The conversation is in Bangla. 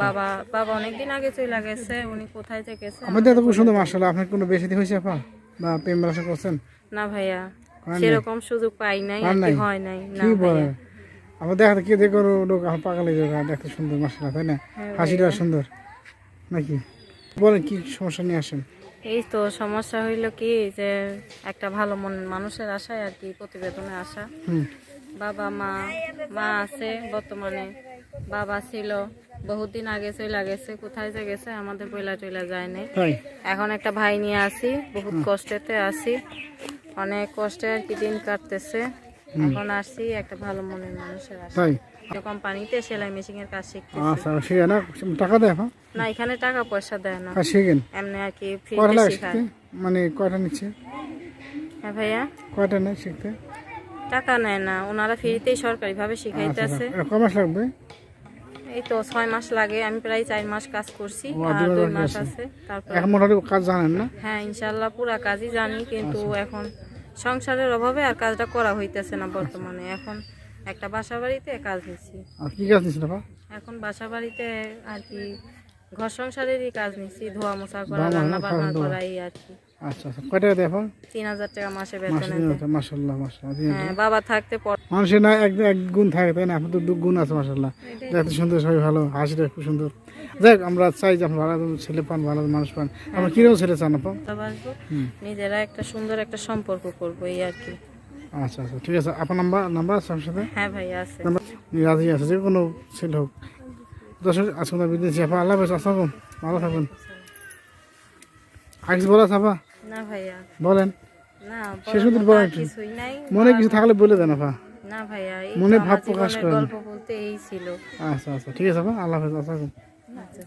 বাবা বাবা অনেকদিন আগে চলে গেছে উনি কোথায় যে গেছে আমাদের এত সুন্দর আপনার কোনো বেশি হয়েছে আপা? বা প্রেম করছেন? না ভাইয়া সেরকম সুযোগ পাই নাই? হয় নাই? না কি বলেন? ভাইয়া আমার দেখাতে কি দেখো লোক আমার পাগলে দেখতে সুন্দর মার্শাল্লাহ তাই না? হ্যাঁ হাসিটা সুন্দর নাকি? বলেন কি সমস্যা নিয়ে আসেন? এই তো সমস্যা হইল কি যে একটা ভালো মন মানুষের আশায় আর কি প্রতিবেদনে আসা বাবা মা মা আছে বর্তমানে বাবা ছিল বহুদিন আগে চলে গেছে কোথায় যে গেছে আমাদের পয়লা টইলা যায় নাই। এখন একটা ভাই নিয়ে আসি বহুত কষ্টেতে আসি। অনেক কষ্টে আর কি দিন কাটতেছে। এখন আসি একটা ভালো মনের মানুষের আসি। কোম্পানিতে সেলাই মেশিন এর কাজ শিখতে আচ্ছা শিখে না টাকা দেয় না এখানে টাকা পয়সা দেয় না। শিখেন? এমনি আর কি ফ্রি শেখায়। মানে কয়টা নিচ্ছে? হ্যাঁ ভাইয়া? কয়টা নেয় শিখতে? টাকা নেয় না ওনারা ফ্রিতেই সরকারি ভাবে শিখাইতেছে। কয় মাস লাগবে? এই তো ছয় মাস লাগে আমি প্রায় চার মাস কাজ করছি আর দুই মাস আছে। তারপর এখন মোটামুটি কাজ জানেন না? হ্যাঁ ইনশাল্লাহ পুরা কাজই জানি কিন্তু এখন সংসারের অভাবে আর কাজটা করা হইতেছে না বর্তমানে। এখন একটা বাসা বাড়িতে কাজ নিছি আর কি কাজ নিচ্ছেন আপা? এখন বাসা বাড়িতে আর কি ঘর সংসারেরই কাজ নিছি ধোয়া মোছা করা রান্না বান্না করা এই আর কি। আচ্ছা আচ্ছা। কয় টাকা দেয় তিন হাজার টাকা মাসে মাসে বেতন মাসাল্লাহ মাসাল্লাহ হ্যাঁ বাবা থাকতে মানুষের না এক এক গুণ থাকে তাই না? দু গুণ আছে মাসাল্লাহ দেখতে সুন্দর সবাই ভালো। হাসিটা খুব সুন্দর। যাই আমরা চাই যে ভালো ছেলে পান ভালো মানুষ পান। আমরা কীরকম ছেলে চান আপা? নিজেরা একটা সুন্দর একটা সম্পর্ক করব এই আর কি। আচ্ছা আচ্ছা ঠিক আছে। আপনার নাম্বার নাম্বার আছে আমার সাথে? হ্যাঁ ভাই আছে। রাজি আছে যে কোনো ছেলে হোক। দর্শক আজকে বিদেশি আপা। আল্লাহ হাফেজ আসসালাম ভালো থাকবেন। আগে বলা আপা? না ভাইয়া। বলেন। না শেষ পর্যন্ত বলেন কিছুই নাই। মনে কিছু থাকলে বলে দেন আপা। না ভাইয়া মনে ভাব প্রকাশ করেন। গল্প বলতে এই ছিল। আচ্ছা আচ্ছা ঠিক আছে আপা। আল্লাহ হাফেজ আসসালাম আচ্ছা।